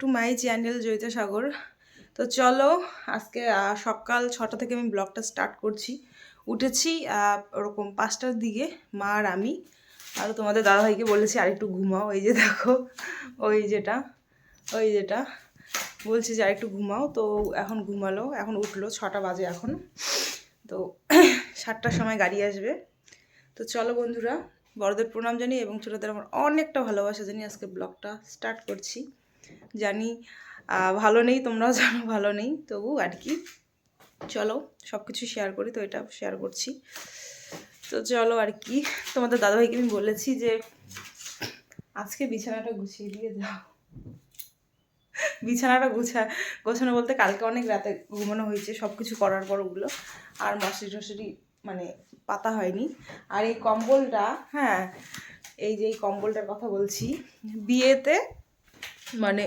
To my channel Joyita Sagar তো চলো, আজকে সকাল ছটা থেকে আমি ব্লগটা স্টার্ট করছি। উঠেছি ওরকম পাঁচটার দিকে, মা আর আমি। আর তোমাদের দাদাভাইকে বলেছি, আর একটু ঘুমাও। এই যে দেখো, ওই যেটা ওই যেটা। বলছি যে, আর একটু ঘুমাও। তো এখন ঘুমালো, এখন উঠল, ছটা বাজে এখন। তো সাতটার সময় গাড়ি আসবে। তো চলো বন্ধুরা, বড়দের প্রণাম জানি এবং ছোটোদের আমার অনেকটা ভালোবাসা জানি আজকে ব্লগটা স্টার্ট করছি। জানি ভালো নেই, তোমরাও জানো ভালো নেই, তবু আর কি। চলো সব কিছু শেয়ার করি, তো এটা শেয়ার করছি। তো চলো আর কি, তোমাদের দাদাভাইকে আমি বলেছি যে, আজকে বিছানাটা গুছিয়ে দিয়ে যাও। বিছানাটা গুছা, গোছানো বলতে কালকে অনেক রাতে ঘুমানো হয়েছে সব কিছু করার পর ওগুলো। আর মশারি টশারি মানে পাতা হয়নি। আর এই কম্বলটা হ্যাঁ এই যে এই কম্বলটার কথা বলছি, বিয়েতে মানে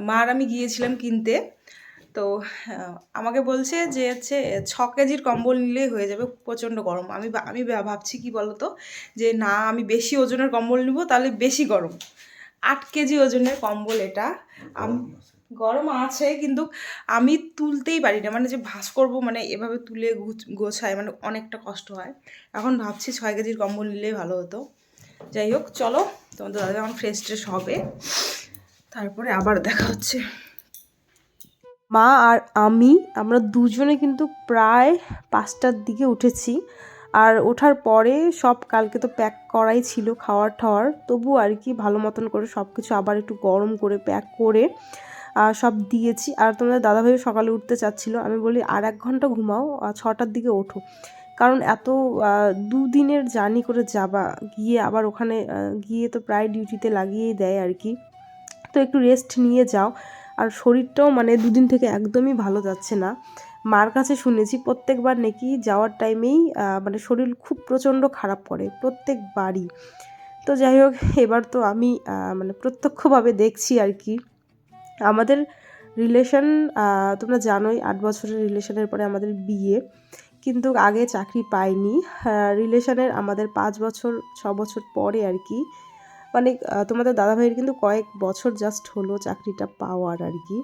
মা আর আমি গিয়েছিলাম কিনতে। তো আমাকে বলছে যে হচ্ছে ছ কেজির কম্বল নিলেই হয়ে যাবে প্রচণ্ড গরম। আমি আমি ভাবছি কি বলতো? যে না আমি বেশি ওজনের কম্বল নিব তাহলে বেশি গরম। আট কেজি ওজনের কম্বল এটা। আমি গরম আছে। কিন্তু আমি তুলতেই পারি না। মানে যে ভাস করব মানে এভাবে তুলে গোছায় মানে অনেকটা কষ্ট হয়। এখন ভাবছি ছয় কেজির কম্বল নিলেই ভালো হতো। যাই হোক, চলো। তোমাদের দাদা এখন ফ্রেশ ট্রেশ হবে। তারপরে আবার দেখা হচ্ছে। মা আর আমি, আমরা দুজনে কিন্তু প্রায় পাঁচটার দিকে উঠেছি। আর ওঠার পরে সব কালকে তো প্যাক করাই ছিল, খাওয়ার ঠাওয়ার। তবু আর কি ভালো মতন করে সব কিছু আবার একটু গরম করে প্যাক করে সব দিয়েছি। আর তোমাদের দাদাভাই সকালে উঠতে চাচ্ছিল। আমি বলি, আর এক ঘণ্টা ঘুমাও ছটার দিকে ওঠো। কারণ এত দুদিনের জার্নি করে যাবা, গিয়ে আবার ওখানে গিয়ে তো প্রায় ডিউটিতে লাগিয়েই দেয় আর কি। তো একটু রেস্ট নিয়ে যাও। আর শরীরটাও মানে দুদিন থেকে একদমই ভালো যাচ্ছে না। মার কাছে শুনেছি প্রত্যেকবার নাকি যাওয়ার টাইমেই মানে শরীর খুব প্রচণ্ড খারাপ করে প্রত্যেকবারই। তো যাই হোক, এবার তো আমি মানে প্রত্যক্ষভাবে দেখছি আর কি। আমাদের রিলেশন তোমরা জানোই আট বছরের রিলেশনের পরে আমাদের বিয়ে। কিন্তু আগে চাকরি পাইনি। রিলেশনের আমাদের পাঁচ বছর, ছ বছর পরে আর কি। মানে তোমাদের দাদাভাইয়ের কিন্তু কয়েক বছর জাস্ট হলো চাকরিটা পাওয়ার আর কি।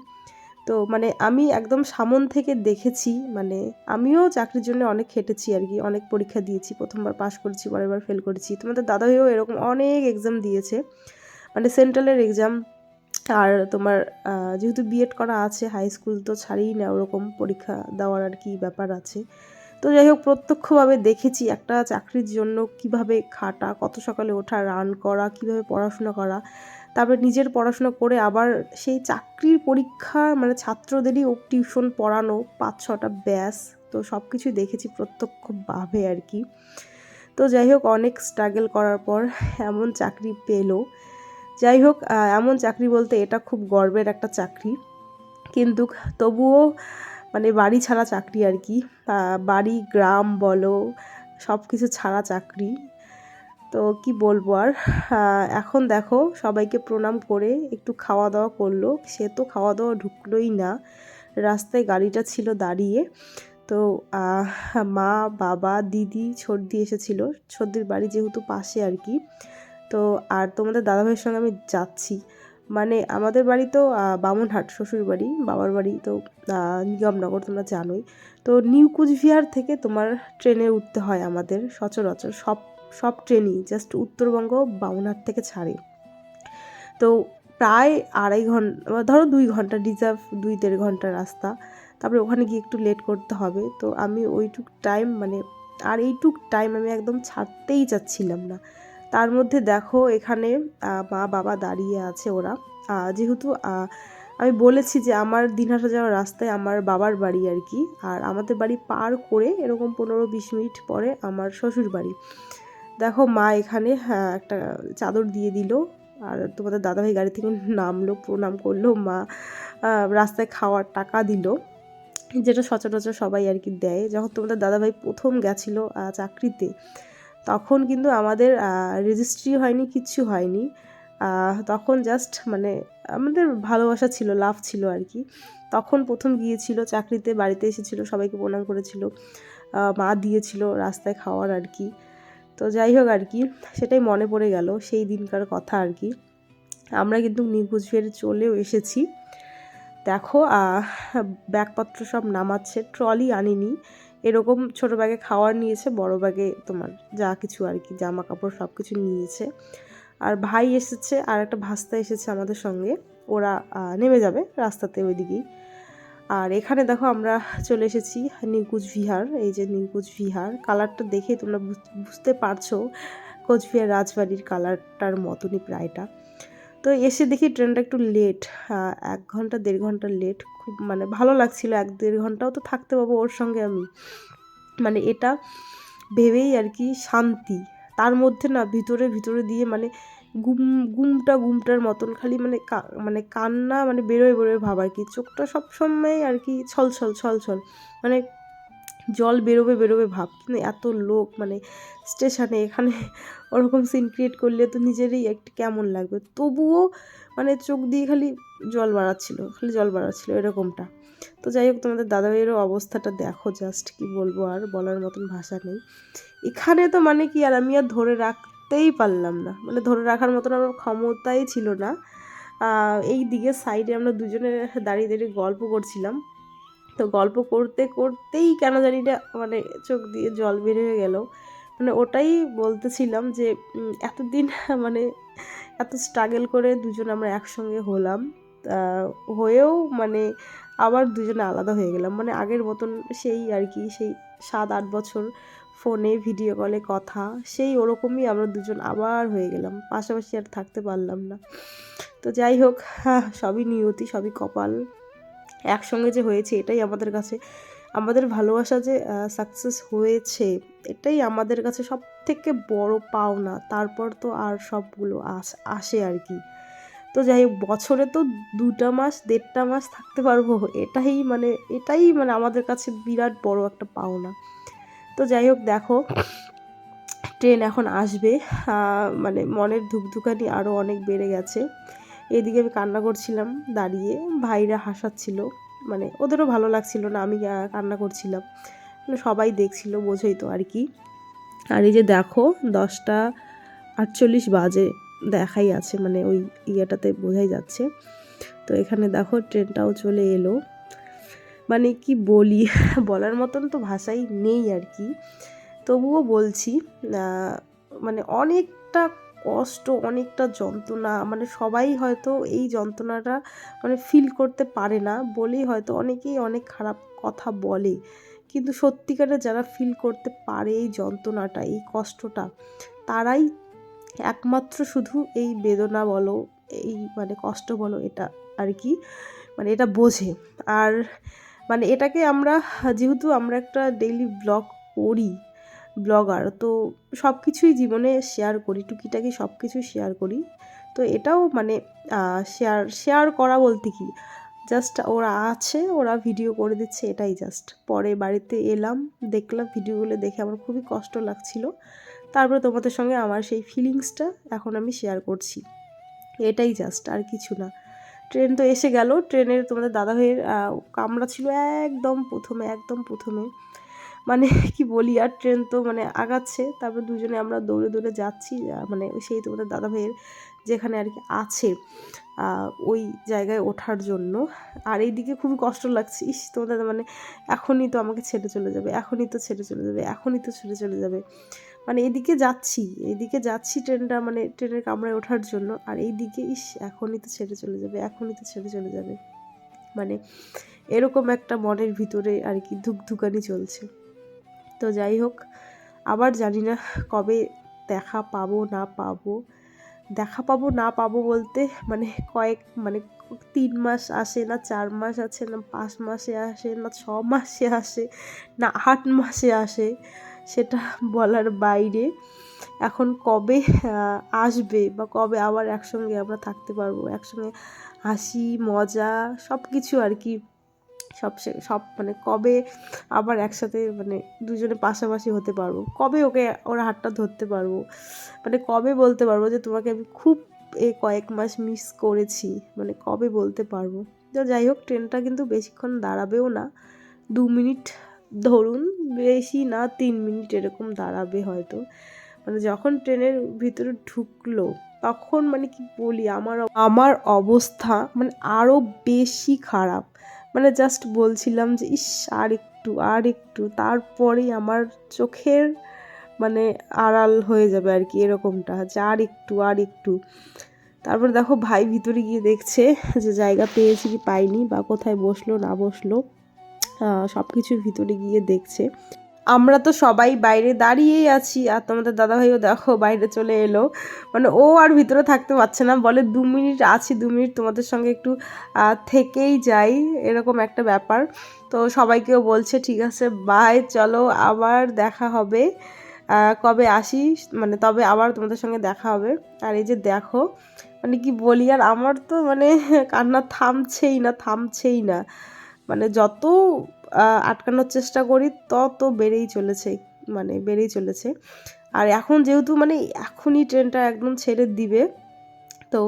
তো মানে আমি একদম সামন থেকে দেখেছি মানে আমিও চাকরির জন্য অনেক খেটেছি আর কি। অনেক পরীক্ষা দিয়েছি, প্রথমবার পাশ করেছি, পরেরবার ফেল করেছি। তোমাদের দাদাভাইও এরকম অনেক এক্সাম দিয়েছে মানে সেন্ট্রালের এক্সাম আর তোমার যেহেতু বিএড করা আছে হাই স্কুল তো ছাড়িই না, ওরকম পরীক্ষা দেওয়ার আর কি ব্যাপার আছে। তো যাই হোক, প্রত্যক্ষভাবে দেখেছি একটা চাকরির জন্য কীভাবে খাটা, কত সকালে ওঠা রান করা, কীভাবে পড়াশোনা করা। তারপরে নিজের পড়াশোনা করে আবার সেই চাকরির পরীক্ষা মানে ছাত্রদেরই টিউশন পড়ানো, পাঁচ, ছটা ব্যাস, তো সব কিছুই দেখেছি প্রত্যক্ষভাবে আর কি। তো যাই হোক, অনেক স্ট্রাগল করার পর এমন চাকরি পেল। যাই হোক এমন চাকরি বলতে এটা খুব গর্বের একটা চাকরি। কিন্তু তবুও মানে বাড়ি ছাড়া চাকরি আর কি। বাড়ি, গ্রাম বলো, সব কিছু ছাড়া চাকরি। তো কি বলব আর? এখন দেখো সবাইকে প্রণাম করে একটু খাওয়া দাওয়া করল। সে তো খাওয়া দাওয়া ঢুকলোই না। রাস্তায় গাড়িটা ছিল দাঁড়িয়ে। তো মা, বাবা, দিদি, ছর্দি এসেছিল। ছর্দির বাড়ি যেহেতু পাশে আর কি। তো, আর তোমাদের দাদাভাইয়ের সঙ্গে আমি যাচ্ছি। মানে আমাদের বাড়ি তো বামনহাট শ্বশুর বাড়ি, বাবার বাড়ি তো নিগমনগর তোমরা জানোই। তো নিউ কুচবিহার থেকে তোমার ট্রেনে উঠতে হয় আমাদের সচরাচর, সব সব ট্রেনই জাস্ট উত্তরবঙ্গ বামুনহাট থেকে ছাড়ে। তো প্রায় আড়াই ঘণ্টা ধরো দুই ঘণ্টা রিজার্ভ দুই দেড় ঘণ্টা রাস্তা। তারপরে ওখানে গিয়ে একটু লেট করতে হবে। তো আমি ওইটুক টাইম মানে আর এইটুক টাইম আমি একদম ছাড়তেই চাচ্ছিলাম না। তার মধ্যে দেখো এখানে মা বাবা দাঁড়িয়ে আছে ওরা। যেহেতু আমি বলেছি যে আমার দিনহাটা যাওয়ার রাস্তায় আমার বাবার বাড়ি আর কি। আর আমাদের বাড়ি পার করে এরকম পনেরো বিশ মিনিট পরে আমার শ্বশুর বাড়ি। দেখো মা এখানে একটা চাদর দিয়ে দিল। আর তোমাদের দাদাভাই গাড়ি থেকে নামলো, প্রণাম করল। মা রাস্তায় খাওয়ার টাকা দিল, যেটা সচরাচর সবাই আর কি দেয়। যখন তোমাদের দাদাভাই প্রথম গেছিল চাকরিতে তখন কিন্তু আমাদের রেজিস্ট্রি হয়নি কিচ্ছু হয়নি। তখন জাস্ট মানে আমাদের ভালোবাসা ছিল লাভ ছিল আর কি। তখন প্রথম গিয়েছিল, চাকরিতে বাড়িতে এসেছিল, সবাইকে প্রণাম করেছিল। মা দিয়েছিল রাস্তায় খাওয়ার আর কি। তো যাই হোক আর কি, সেটাই মনে পড়ে গেল, সেই দিনকার কথা আর কি। আমরা কিন্তু ফের চলেও এসেছি। দেখো ব্যাগপত্র সব নামাচ্ছে ট্রলি আনিনি। এরকম ছোটো ব্যাগে খাওয়ার নিয়েছে, বড় ব্যাগে তোমার যা কিছু আর কি জামা কাপড় সব কিছু নিয়েছে। আর ভাই এসেছে, আর একটা ভাস্তা এসেছে আমাদের সঙ্গে, ওরা নেমে যাবে রাস্তাতে ওইদিকেই। আর এখানে দেখো আমরা চলে এসেছি নিকুচ বিহার এই যে নিকুচ বিহার কালারটা দেখে তোমরা বুঝ- বুঝতে পারছ কোচবিহার রাজবাড়ির কালারটার মতনই প্রায়টা। তো এসে দেখি ট্রেনটা একটু লেট এক ঘণ্টা, দেড় ঘণ্টা লেট খুব মানে ভালো লাগছিল, এক দেড় ঘন্টাও তো থাকতে পাবো ওর সঙ্গে আমি। মানে এটা ভেবেই আর কি শান্তি, তার মধ্যে না ভিতরে ভিতরে দিয়ে মানে গুম, গুমটা গুমটার মতন খালি মানে মানে কান্না মানে বেরোয় বেরোয় ভাব আর কি, চোখটা সবসময় আর কি ছল ছল ছল ছল মানে জল বেরোবে বেরোবে ভাব। কিন্তু এত লোক মানে স্টেশনে এখানে ওরকম সিন ক্রিয়েট করলে তো নিজেরই একটু কেমন লাগবে? তবুও মানে চোখ দিয়ে খালি জল বাড়াচ্ছিল, খালি জল বাড়াচ্ছিল এরকমটা। তো যাই হোক, তোমাদের দাদাভাইয়েরও অবস্থাটা দেখো জাস্ট কি বলব আর বলার মতন ভাষা নেই। এখানে তো মানে কি আর আমি আর ধরে রাখতেই পারলাম না। মানে ধরে রাখার মতন আমার ক্ষমতাই ছিল না। এই দিকে সাইডে আমরা দুজনে দাঁড়িয়ে দাঁড়িয়ে গল্প করছিলাম। তো গল্প করতে করতেই কেন জানি না মানে চোখ দিয়ে জল বের হয়ে গেল। মানে ওটাই বলতেছিলাম যে এতদিন মানে এত স্ট্রাগল করে দুজন আমরা একসঙ্গে হলাম। হয়েও মানে আবার দুজনে আলাদা হয়ে গেলাম। মানে আগের মতন সেই আর কি, সেই সাত আট বছর ফোনে ভিডিও কলে কথা, সেই ওরকমই আমরা দুজন আবার হয়ে গেলাম। পাশাপাশি আর থাকতে পারলাম না। তো যাই হোক, সবই নিয়তি, সবই কপাল। একসঙ্গে যে হয়েছে এটাই আমাদের কাছে, আমাদের ভালোবাসা যে সাকসেস হয়েছে, এটাই আমাদের কাছে সব থেকে বড় পাওনা। তারপর তো আর সবগুলো আস, আসে আর কি। তো যাই হোক, বছরে তো দুটা মাস, দেড়টা মাস থাকতে পারব, এটাই মানে এটাই মানে আমাদের কাছে বিরাট বড় একটা পাওনা। তো যাই হোক, দেখো, ট্রেন এখন আসবে মানে মনের ধুকধুকানি আরও অনেক বেড়ে গেছে। এদিকে আমি কান্না করছিলাম, দাঁড়িয়ে ভাইরা হাসাচ্ছিল। মানে ওদেরও ভালো লাগছিল না, আমি কান্না করছিলাম। মানে সবাই দেখছিল, বোঝোই তো আর কি। আর এই যে দেখো, দশটা আটচল্লিশ বাজে দেখাই আছে মানে ওই ইয়েটাতে বোঝাই যাচ্ছে। তো এখানে দেখো, ট্রেনটাও চলে এলো। মানে কি বলি, বলার মতন তো ভাষাই নেই আর কি। তবুও বলছি মানে অনেকটা কষ্ট অনেকটা যন্ত্রণা মানে সবাই হয়তো এই যন্ত্রণাটা মানে ফিল করতে পারে না বলেই হয়তো অনেকেই অনেক খারাপ কথা বলে। কিন্তু সত্যিকারে যারা ফিল করতে পারে এই যন্ত্রণাটা, এই কষ্টটা, তারাই একমাত্র শুধু এই বেদনা বলো, এই মানে কষ্ট বলো এটা আর কি মানে এটা বোঝে। আর মানে এটাকে আমরা, যেহেতু আমরা একটা ডেইলি ব্লগ করি ব্লগার তো সব কিছুই জীবনে শেয়ার করি টুকিটাকি সব কিছুই শেয়ার করি। তো এটাও মানে শেয়ার শেয়ার করা বলতে কি? জাস্ট ওরা আছে ওরা ভিডিও করে দিচ্ছে এটাই জাস্ট পরে বাড়িতে এলাম দেখলাম ভিডিওগুলো দেখে আমার খুবই কষ্ট লাগছিল। তারপরে তোমাদের সঙ্গে আমার সেই ফিলিংসটা এখন আমি শেয়ার করছি। এটাই জাস্ট আর কিছু না। ট্রেন তো এসে গেল ট্রেনের তোমাদের দাদাভাইয়ের আহ, কামরা ছিল একদম প্রথমে একদম প্রথমে। মানে কি বলি, আর ট্রেন তো মানে আগাচ্ছে, তারপর দুজনে আমরা দৌড়ে দৌড়ে যাচ্ছি মানে সেই তোমাদের দাদা ভাইয়ের যেখানে আর কি আছে ওই জায়গায় ওঠার জন্য। আর এইদিকে খুবই কষ্ট লাগছে, ইস, তোমাদের মানে এখনই তো আমাকে ছেড়ে চলে যাবে, এখনই তো ছেড়ে চলে যাবে, এখনই তো ছেড়ে চলে যাবে। মানে এদিকে যাচ্ছি এদিকে যাচ্ছি ট্রেনটা মানে ট্রেনের কামড়ায় ওঠার জন্য, আর এইদিকে ইস, এখনই তো ছেড়ে চলে যাবে, এখনই তো ছেড়ে চলে যাবে। মানে এরকম একটা মনের ভিতরে আর কি ধুকধুকানি চলছে। তো যাই হোক, আবার জানি না কবে দেখা পাবো না পাবো। দেখা পাবো না পাবো বলতে মানে কয়েক মানে তিন মাস আসে না, চার মাস আছে না, পাঁচ মাসে আসে না, ছ মাসে আসে না, আট মাসে আসে সেটা বলার বাইরে। এখন কবে আসবে বা কবে আবার একসঙ্গে আমরা থাকতে পারব? একসঙ্গে হাসি, মজা সব কিছু আর কি সব সব মানে কবে আবার একসাথে মানে দুজনে পাশাপাশি হতে পারব? কবে ওকে ওর হাতটা ধরতে পারব? মানে কবে বলতে পারব যে তোমাকে আমি খুব এ কয়েক মাস মিস করেছি? মানে কবে বলতে পারব? তো যাই হোক, ট্রেনটা কিন্তু বেশিক্ষণ দাঁড়াবেও না। দু মিনিট ধরুন, বেশি না, তিন মিনিট এরকম দাঁড়াবে হয়তো। মানে যখন ট্রেনের ভিতরে ঢুকলো, তখন মানে কি বলি, আমার আমার অবস্থা মানে আরও বেশি খারাপ। মানে জাস্ট বলছিলাম যে, ইস আর একটু আর একটু তারপরেই আমার চোখের মানে আড়াল হয়ে যাবে আর কি এরকমটা, যে আর একটু আর একটু তারপরে দেখো ভাই ভিতরে গিয়ে দেখছে যে জায়গা পেয়েছি কি পাইনি বা কোথায় বসল, না বসল। সব কিছুর ভিতরে গিয়ে দেখছে। আমরা তো সবাই বাইরে দাঁড়িয়েই আছি। আর তোমাদের দাদাভাইও দেখো বাইরে চলে এলো। মানে ও আর ভিতরে থাকতে পারছে না। বলে দু মিনিট আছি, দু মিনিট তোমাদের সঙ্গে একটু থেকেই যাই। এরকম একটা ব্যাপার। তো সবাইকেও বলছে, ঠিক আছে বাই চলো আবার দেখা হবে। কবে আসিস? মানে তবে আবার তোমাদের সঙ্গে দেখা হবে। আর এই যে দেখো মানে কি বলি, আর আমার তো মানে কান্না থামছেই না থামছেই না। মানে যত আটকানোর চেষ্টা করি তত বেড়েই চলেছে মানে বেড়েই চলেছে। আর এখন যেহেতু মানে এখনই ট্রেনটা একদম ছেড়ে দিবে, তো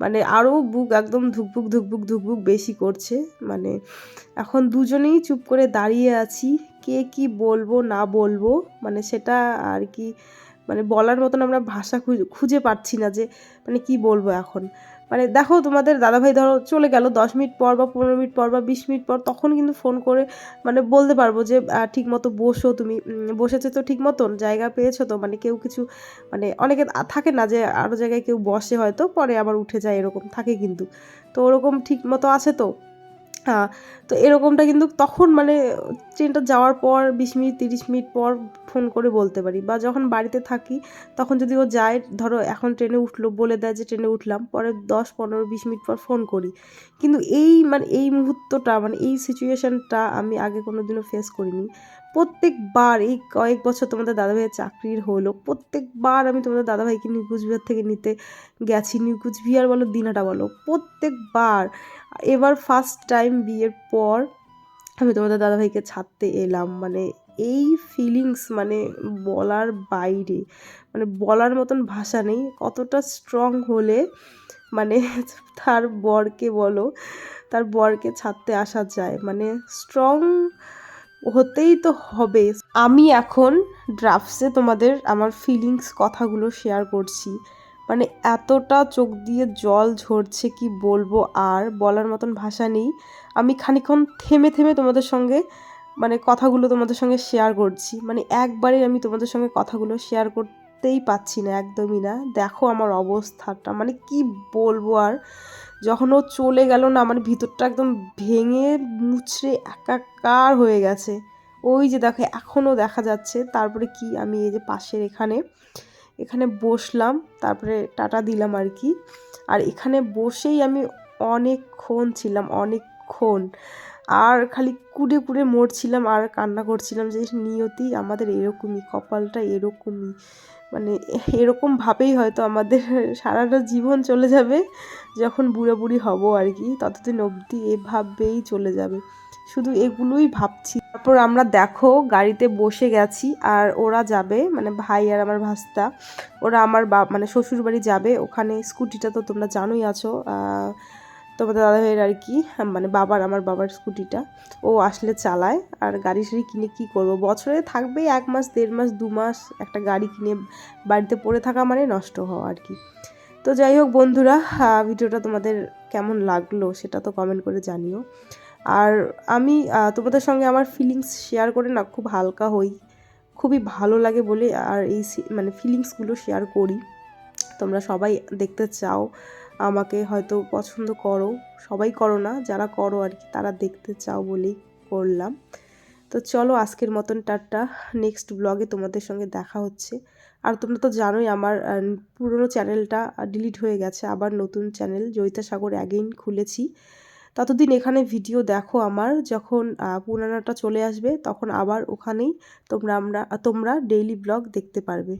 মানে আরও বুক একদম ধুকবুক ধুকবুক ধুকবুক বেশি করছে। মানে এখন দুজনেই চুপ করে দাঁড়িয়ে আছি, কে কি বলব, না বলব মানে সেটা আর কি মানে বলার মতন আমরা ভাষা খুঁজে খুঁজে পাচ্ছি না যে মানে কি বলব এখন। মানে দেখো তোমাদের দাদাভাই ধরো চলে গেল, দশ মিনিট পর বা পনেরো মিনিট পর বা বিশ মিনিট পর তখন কিন্তু ফোন করে মানে বলতে পারব যে ঠিক মতো বসো তুমি বসেছে তো ঠিক মতন জায়গা পেয়েছ তো? মানে কেউ কিছু মানে অনেকে থাকে না যে আরও জায়গায় কেউ বসে হয়তো, পরে আবার উঠে যায় এরকম থাকে কিন্তু। তো ওরকম ঠিক মতো আছে তো? হ্যাঁ তো এরকমটা কিন্তু তখন মানে ট্রেনটা যাওয়ার পর বিশ মিনিট, তিরিশ মিনিট পর ফোন করে বলতে পারি বা যখন বাড়িতে থাকি তখন যদি ও যায়, ধরো এখন ট্রেনে উঠল, বলে দেয় যে ট্রেনে উঠলাম, পরে দশ, পনেরো, বিশ মিনিট পর ফোন করি। কিন্তু এই মানে এই মুহূর্তটা মানে এই সিচুয়েশানটা আমি আগে কোনো দিনও ফেস করিনি। প্রত্যেকবার এই কয়েক বছর তোমাদের দাদাভাইয়ের চাকরির হলো, প্রত্যেকবার আমি তোমাদের দাদাভাইকে নিউ কুচবিহার থেকে নিতে গেছি। নিউ কুচবিহার বলো দিনাটা বলো, প্রত্যেকবার। এবার ফার্স্ট টাইম বিয়ের পর আমি তোমাদের দাদাভাইকে ছাড়তে এলাম মানে এই ফিলিংস মানে বলার বাইরে মানে বলার মতন ভাষা নেই, কতটা স্ট্রং হলে মানে তার বরকে বলো, তার বরকে ছাড়তে আসা যায় মানে স্ট্রং হতেই তো হবে। আমি এখন ড্রাফটসে তোমাদের আমার ফিলিংস কথাগুলো শেয়ার করছি। মানে এতটা চোখ দিয়ে জল ঝরছে কি বলব আর বলার মতন ভাষা নেই। আমি খানিকক্ষণ থেমে থেমে তোমাদের সঙ্গে মানে কথাগুলো তোমাদের সঙ্গে শেয়ার করছি। মানে একবারে আমি তোমাদের সঙ্গে কথাগুলো শেয়ার করতেই পাচ্ছি না, একদমই না। দেখো আমার অবস্থাটা মানে কি বলব আর? যখন ও চলে গেল না আমার ভিতরটা একদম ভেঙে মুচড়ে একাকার হয়ে গেছে। ওই যে দেখো, এখনও দেখা যাচ্ছে। তারপরে কি, আমি এই যে পাশের এখানে এখানে বসলাম, তারপরে টাটা দিলাম আর কি। আর এখানে বসেই আমি অনেকক্ষণ ছিলাম, অনেকক্ষণ। আর খালি কুড়ে কুড়ে মরছিলাম, আর কান্না করছিলাম যে নিয়তি আমাদের এরকমই, কপালটা এরকমই। মানে এরকমভাবেই হয়তো আমাদের সারাটা জীবন চলে যাবে, যখন বুড়ো বুড়ি হব আর কি। ততদিন অবধি এভাবেই চলে যাবে। শুধু এগুলোই ভাবছি। তারপর আমরা দেখো, গাড়িতে বসে গেছি আর ওরা যাবে মানে ভাই আর আমার ভাস্তা। ওরা আমার বা মানে শ্বশুর বাড়ি যাবে, ওখানে স্কুটিটা তো তোমরা জানোই আছো তোমাদের দাদাভাইয়ের আর কি মানে বাবার, আমার বাবার স্কুটিটা। ও আসলে চালায়, আর গাড়ি সাড়ি কিনে কি করব? বছরে থাকবে এক মাস, দেড় মাস, দু মাস, একটা গাড়ি কিনে বাড়িতে পড়ে থাকা মানে নষ্ট হওয়া আর কি। তো যাই হোক বন্ধুরা ভিডিওটা তোমাদের কেমন লাগল সেটা তো কমেন্ট করে জানিও। আর আমি তোমাদের সঙ্গে আমার ফিলিংস শেয়ার করে না, খুব হালকা হই। খুবই ভালো লাগে বলে আর এই মানে ফিলিংসগুলো শেয়ার করি। তোমরা সবাই দেখতে চাও, আমাকে হয়তো পছন্দ করো। সবাই করো না, যারা করো আর কি, তারা দেখতে চাও বলেই করলাম। তো চলো আজকের মতন টাটা নেক্সট ব্লগে তোমাদের সঙ্গে দেখা হচ্ছে। আর তোমরা তো জানোই আমার পুরনো চ্যানেলটা ডিলিট হয়ে গেছে, আবার নতুন চ্যানেল জয়িতা সাগর অ্যাগেইন খুলেছি। ততদিন এখানে ভিডিও দেখো আমার, যখন পুরানাটা চলে আসবে, তখন আবার ওখানেই তোমরা আমরা, তোমরা ডেইলি ব্লগ দেখতে পারবে।